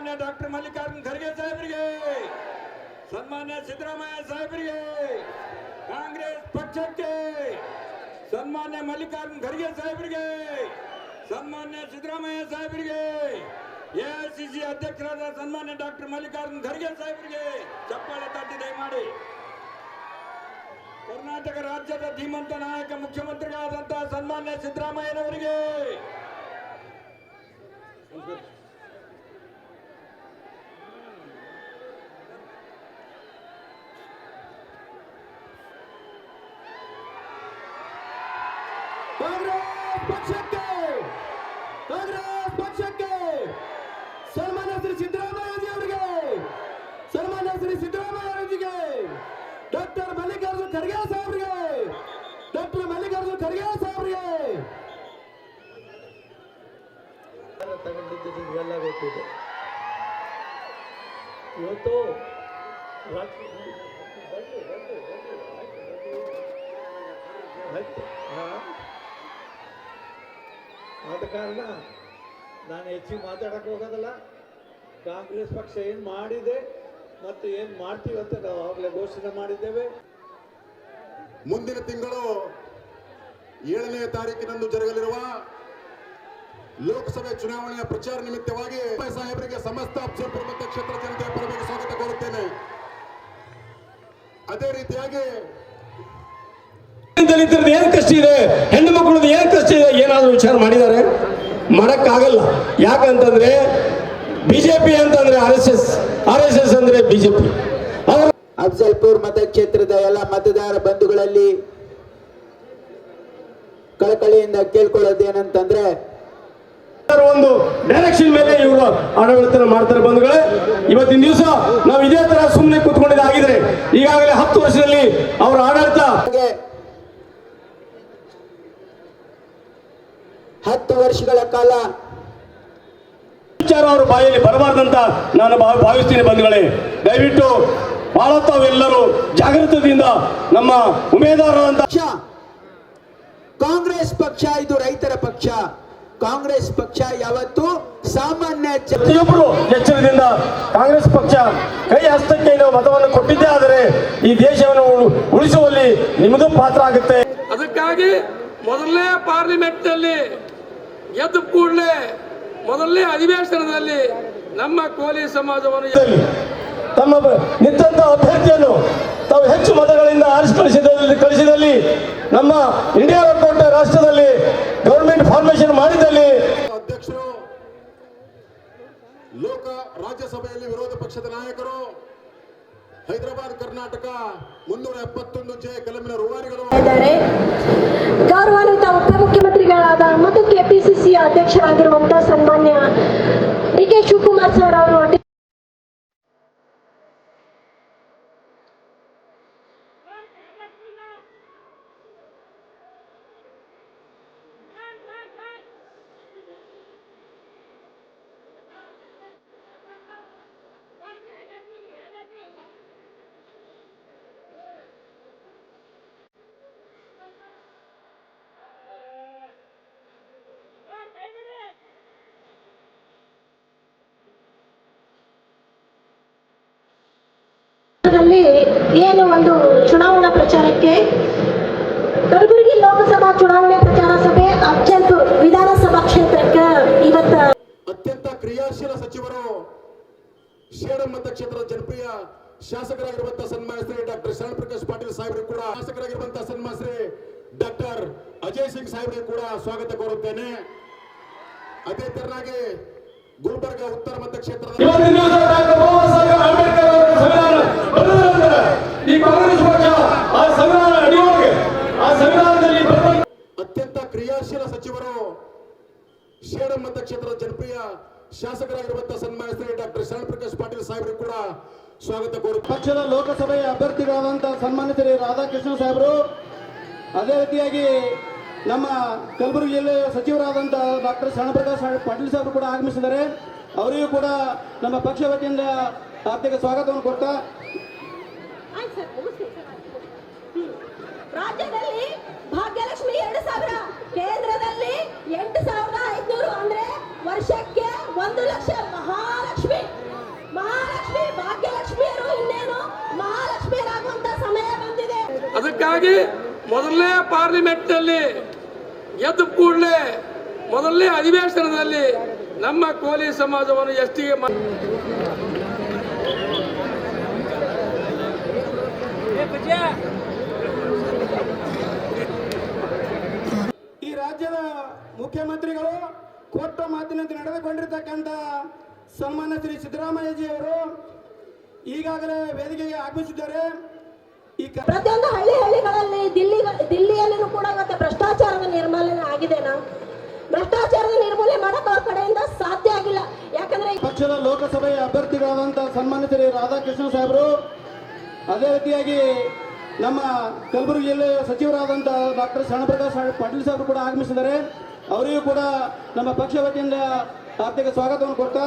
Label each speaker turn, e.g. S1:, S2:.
S1: ಸನ್ಮಾನ್ಯ ಡಾಕ್ಟರ್ ಮಲ್ಲಿಕಾರ್ಜುನ್ ಖರ್ಗೆ ಸಾಹೇಬರಿಗೆ ಸನ್ಮಾನ್ಯ ಸಿದ್ದರಾಮಯ್ಯ ಸಾಹೇಬರಿಗೆ ಕಾಂಗ್ರೆಸ್ ಪಕ್ಷಕ್ಕೆ ಸನ್ಮಾನ್ಯ ಮಲ್ಲಿಕಾರ್ಜುನ್ ಖರ್ಗೆ ಸಾಹೇಬರಿಗೆ ಸನ್ಮಾನ್ಯ ಸಿದ್ದರಾಮಯ್ಯ ಸಾಹೇಬರಿಗೆ ಎಐಸಿಸಿ ಅಧ್ಯಕ್ಷರಾದ ಸನ್ಮಾನ್ಯ ಡಾಕ್ಟರ್ ಮಲ್ಲಿಕಾರ್ಜುನ್ ಖರ್ಗೆ ಸಾಹೇಬರಿಗೆ ಚಪ್ಪಾಳೆ ತಟ್ಟಿ ದಯಮಾಡಿ. ಕರ್ನಾಟಕ ರಾಜ್ಯದ ಧೀಮಂತ ನಾಯಕ ಮುಖ್ಯಮಂತ್ರಿಗಳಾದಂತಹ ಸನ್ಮಾನ್ಯ ಸಿದ್ದರಾಮಯ್ಯನವರಿಗೆ.
S2: ಕಾಂಗ್ರೆಸ್ ಪಕ್ಷಕ್ಕೆ ಕಾಂಗ್ರೆಸ್ ಪಕ್ಷಕ್ಕೆ ಸನ್ಮಾನ್ಯ ಶ್ರೀ ಸಿದ್ದರಾಮಯ್ಯ ಅವರಿಗೆ ಸನ್ಮಾನ್ಯ ಶ್ರೀ ಸಿದ್ದರಾಮಯ್ಯಜಿಗೆ ಡಾಕ್ಟರ್ ಮಲ್ಲಿಕಾರ್ಜುನ್ ಖರ್ಗೆ ಸಾಹೇಬ್ರಿಗೆ ಡಾಕ್ಟರ್ ಮಲ್ಲಿಕಾರ್ಜುನ್ ಖರ್ಗೆ ಸಾಹೇಬ್ರಿಗೆ
S3: ತಗೊಂಡಿದ್ದು ನಿಮಗೆಲ್ಲ ಗೊತ್ತಿದೆ ಇವತ್ತು ಹಾ. ಆದ ಕಾರಣ ನಾನು ಹೆಚ್ಚಿಗೆ ಮಾತಾಡಕ್ಕೆ ಹೋಗೋದಲ್ಲ. ಕಾಂಗ್ರೆಸ್ ಪಕ್ಷ ಏನು ಮಾಡಿದೆ ಮತ್ತು ಏನು ಮಾಡ್ತೀವಿ ಅಂತ ನಾವು ಆಗಲೇ ಘೋಷಣೆ ಮಾಡಿದ್ದೇವೆ.
S4: ಮುಂದಿನ ತಿಂಗಳು ಏಳನೇ ತಾರೀಕಿನಂದು ಜರುಗಲಿರುವ ಲೋಕಸಭೆ ಚುನಾವಣೆಯ ಪ್ರಚಾರ ನಿಮಿತ್ತವಾಗಿ ಸಾಹೇಬರಿಗೆ ಸಮಸ್ತ ಅಫ್ಜಲ್ಪುರ ಕ್ಷೇತ್ರ ಜನತೆಯ ಪರವಾಗಿ ಸ್ವಾಗತ ಕೋರುತ್ತೇನೆ. ಅದೇ ರೀತಿಯಾಗಿ
S2: ಏನು ಕಷ್ಟ ಇದೆ? ಹೆಣ್ಣು ಮಕ್ಕಳದ್ದು ಏನ್ ಕಷ್ಟ ಇದೆ? ಏನಾದರೂ ವಿಚಾರ ಮಾಡಿದ್ದಾರೆ ಮಾಡಕ್ಕಾಗಲ್ಲ. ಯಾಕಂತಂದ್ರೆ ಬಿಜೆಪಿ ಅಂತಂದ್ರೆ R S S R S S ಅಂದ್ರೆ ಬಿಜೆಪಿ ಅವರು
S5: ಅಫ್ಜಲ್ಪುರ್ ಮತಕ್ಷೇತ್ರದ ಎಲ್ಲ ಮತದಾರ ಬಂಧುಗಳಲ್ಲಿ ಕಳಕಳಿಯಿಂದ ಕೇಳ್ಕೊಳ್ಳೋದೇನಂತಂದ್ರೆ
S2: ಒಂದು ಡೈರೆಕ್ಷನ್ ಮೇಲೆ ಇವರು ಆಡಳಿತ ಮಾಡ್ತಾರೆ ಬಂಧುಗಳೇ. ಇವತ್ತಿನ ದಿವಸ ನಾವು ಇದೇ ತರ ಸುಮ್ಮನೆ ಕೂತ್ಕೊಂಡಿದ್ದಾಗಿದ್ರೆ ಈಗಾಗಲೇ ಹತ್ತು ವರ್ಷದಲ್ಲಿ ಅವರ ಆಡಳಿತ
S5: ಹತ್ತು ವರ್ಷಗಳ ಕಾಲ
S2: ವಿಚಾರ ಅವರು ಬಾಯಲ್ಲಿ ಬರಬಾರ್ದಂತ ನಾನು ಭಾವ- ಭಾವಿಸ್ತೀನಿ ಬಂಧುಗಳೇ. ದಯವಿಟ್ಟು ಬಹಳ ತಾವೆಲ್ಲರೂ ಜಾಗೃತದಿಂದ ನಮ್ಮ ಉಮೇದಾರರಂತ
S5: ಪಕ್ಷ ಕಾಂಗ್ರೆಸ್ ಪಕ್ಷ ಇದು ರೈತರ ಪಕ್ಷ. ಕಾಂಗ್ರೆಸ್ ಪಕ್ಷ ಯಾವತ್ತು ಸಾಮಾನ್ಯ
S2: ಪ್ರತಿಯೊಬ್ಬರು ಎಚ್ಚರದಿಂದ ಕಾಂಗ್ರೆಸ್ ಪಕ್ಷ ಕೈ ಹಸ್ತಕ್ಕೆ ನಾವು ಮತವನ್ನು ಕೊಟ್ಟಿದ್ದೇ ಆದರೆ ಈ ದೇಶವನ್ನು ಉಳು- ಉಳಿಸುವಲ್ಲಿ ನಿಮ್ಮದು ಪಾತ್ರ ಆಗುತ್ತೆ.
S6: ಅದಕ್ಕಾಗಿ ಮೊದಲನೇ ಪಾರ್ಲಿಮೆಂಟ್ನಲ್ಲಿ ಗೆದ್ದ ಕೂಡಲೇ ಮೊದಲನೇ ಅಧಿವೇಶನದಲ್ಲಿ ನಮ್ಮ ಕೋಲಿ ಸಮಾಜವನ್ನು
S2: ತಮ್ಮ ನಿಂತಹ ಅಭ್ಯರ್ಥಿಯನ್ನು ತಾವು ಹೆಚ್ಚು ಮತಗಳಿಂದ ಆರಿಸಿ ಕಳಿಸಿದಲ್ಲಿ ಕಳಿಸಿದಲ್ಲಿ ನಮ್ಮ ಇಂಡಿಯಾ ಒಕ್ಕೂಟ ರಾಷ್ಟ್ರದಲ್ಲಿ ಗವರ್ಮೆಂಟ್ ಫಾರ್ಮೇಶನ್ ಮಾಡಿದಲ್ಲಿ
S4: ಅಧ್ಯಕ್ಷರು ಲೋಕ ರಾಜ್ಯಸಭೆಯಲ್ಲಿ ವಿರೋಧ ಪಕ್ಷದ ನಾಯಕರು ಹೈದರಾಬಾದ್ ಕರ್ನಾಟಕ ಮುನ್ನೂರ ಎಪ್ಪತ್ತೊಂದು ಜೆ ಕಲಮಿನ ರೂವಾರಿಗಳು.
S7: ಡಿ ಕೆ ಶಿವಕುಮಾರ್ ಸರ್ ಅವರು ದಲ್ಲಿ ಏನು ಒಂದು ಚುನಾವಣಾ ಪ್ರಚಾರಕ್ಕೆ? ಕಲಬುರಗಿ ಲೋಕಸಭಾ ಚುನಾವಣೆ ಪ್ರಚಾರ ಸಭೆ ಅಫ್ಜಲ್ಪುರ್ ವಿಧಾನಸಭಾ ಕ್ಷೇತ್ರಕ್ಕೆ ಇವತ್ತ
S4: ಅತ್ಯಂತ ಕ್ರಿಯಾಶೀಲ ಸಚಿವರು ಶೇಡಂ ಮತಕ್ಷೇತ್ರದ ಜನಪ್ರಿಯ ಶಾಸಕರಾಗಿರುವಂತಹ ಸನ್ಮಾನ್ಯ ಶ್ರೀ ಡಾಕ್ಟರ್ ಶರಣ್ ಪ್ರಕಾಶ್ ಪಾಟೀಲ್ ಸಾಹೇಬರು ಕೂಡ ಶಾಸಕರಾಗಿರುವಂತಹ ಸನ್ಮಾಶ್ರೀ ಶ್ರೀ ಡಾಕ್ಟರ್ ಅಜಯ್ ಸಿಂಗ್ ಸಾಹೇಬರಿಗೆ ಕೂಡ ಸ್ವಾಗತ ಕೋರುತ್ತೇನೆ. ಅದೇ ತರನಾಗಿ ಗುಲ್ಬರ್ಗ ಉತ್ತರ ಮತಕ್ಷೇತ್ರದ
S2: ಇವತ್ತಿನ ದಿವಸ ಡಾಕ್ಟರ್ ಬಾಬಾ ಸಾಹೇಬ್ ಅಂಬೇಡ್ಕರ್ ಅವರ ಸಂವಿಧಾನ ಬರೆದಿದ್ದಾರೆ. ಈ ಕಾಂಗ್ರೆಸ್ ಪಕ್ಷ ಆ ಸಂವಿಧಾನ ಅಡಿಯೊಳಗೆ ಆ ಸಂವಿಧಾನದಲ್ಲಿ ಬರೆದ
S4: ಅತ್ಯಂತ ಕ್ರಿಯಾಶೀಲ ಸಚಿವರು ಶೇಡಂ ಮತಕ್ಷೇತ್ರದ ಜನಪ್ರಿಯ ಶಾಸಕರಾಗಿರುವಂತಹ ಸನ್ಮಾನ್ಯ ಶ್ರೀ ಡಾಕ್ಟರ್ ಶರಣ್ ಪ್ರಕಾಶ್ ಪಾಟೀಲ್ ಸಾಹೇಬರು ಕೂಡ ಸ್ವಾಗತ ಕೋರು
S8: ಪಕ್ಷದ ಲೋಕಸಭೆಯ ಅಭ್ಯರ್ಥಿಗಳಾದಂತಹ ಸನ್ಮಾನ್ಯ ಶ್ರೀ ರಾಧಾಕೃಷ್ಣ ಸಾಹೇಬರು ಅದೇ ರೀತಿಯಾಗಿ ನಮ್ಮ ಕಲಬುರಗಿ ಜಿಲ್ಲೆಯ ಸಚಿವರಾದಂತಹ ಡಾಕ್ಟರ್ ಶರಣಪ್ರಕಾಶ್ ಪಾಟೀಲ್ ಸಾಹೇಬರು ಕೂಡ ಆಗಮಿಸಿದ್ದಾರೆ. ಅವರಿಗೂ ಕೂಡ ನಮ್ಮ ಪಕ್ಷ ವತಿಯಿಂದ ಆರ್ಥಿಕ ಸ್ವಾಗತವನ್ನು ಕೊಡ್ತಾ
S7: ರಾಜ್ಯದಲ್ಲಿ ಭಾಗ್ಯಲಕ್ಷ್ಮಿ ಎರಡು
S6: ಅದಕ್ಕಾಗಿ ಮೊದಲನೇ ಪಾರ್ಲಿಮೆಂಟ್ನಲ್ಲಿ ಎದ್ದು ಕೂಡಲೇ ಮೊದಲನೇ ಅಧಿವೇಶನದಲ್ಲಿ ನಮ್ಮ ಕೋಲಿ ಸಮಾಜವನ್ನು ಎಷ್ಟಿಗೆ
S8: ಈ ರಾಜ್ಯದ ಮುಖ್ಯಮಂತ್ರಿಗಳು ಕೊಟ್ಟ ಮಾತಿನಂತೆ ನಡೆದುಕೊಂಡಿರ್ತಕ್ಕಂಥ ಸನ್ಮಾನ್ಯ ಶ್ರೀ ಸಿದ್ದರಾಮಯ್ಯಜಿ ಅವರು ಈಗಾಗಲೇ ವೇದಿಕೆಗೆ ಆಗಮಿಸಿದ್ದಾರೆ.
S7: ಪ್ರತಿಯೊಂದು ಹಳ್ಳಿ ಹಳ್ಳಿಗಳಲ್ಲಿ ದಿಲ್ಲಿ ದಿಲ್ಲಿಯಲ್ಲಿನೂ ಕೂಡ ಇವತ್ತು ಭ್ರಷ್ಟಾಚಾರದ ನಿರ್ಮೂಲನೆ ಆಗಿದೆನಾ? ಭ್ರಷ್ಟಾಚಾರದ ನಿರ್ಮೂಲನೆ ಮಾಡಕ್ ಅವ್ರ ಕಡೆಯಿಂದ ಸಾಧ್ಯ ಆಗಿಲ್ಲ. ಯಾಕಂದ್ರೆ
S8: ಪಕ್ಷದ ಲೋಕಸಭೆಯ ಅಭ್ಯರ್ಥಿಗಳಾದಂಥ ಸನ್ಮಾನಿತರಿ ರಾಧಾಕೃಷ್ಣ ಸಾಹೇಬರು ಅದೇ ರೀತಿಯಾಗಿ ನಮ್ಮ ಕಲಬುರಗಿ ಜಿಲ್ಲೆಯ ಸಚಿವರಾದಂಥ ಡಾಕ್ಟರ್ ಶರಣಪ್ರಕಾಶ್ ಪಾಟೀಲ್ ಸಾಹೇಬರು ಕೂಡ ಆಗಮಿಸಿದ್ದಾರೆ. ಅವರಿಗೂ ಕೂಡ ನಮ್ಮ ಪಕ್ಷ ವತಿಯಿಂದ ಆರ್ಥಿಕ ಸ್ವಾಗತವನ್ನು ಕೊಡ್ತಾ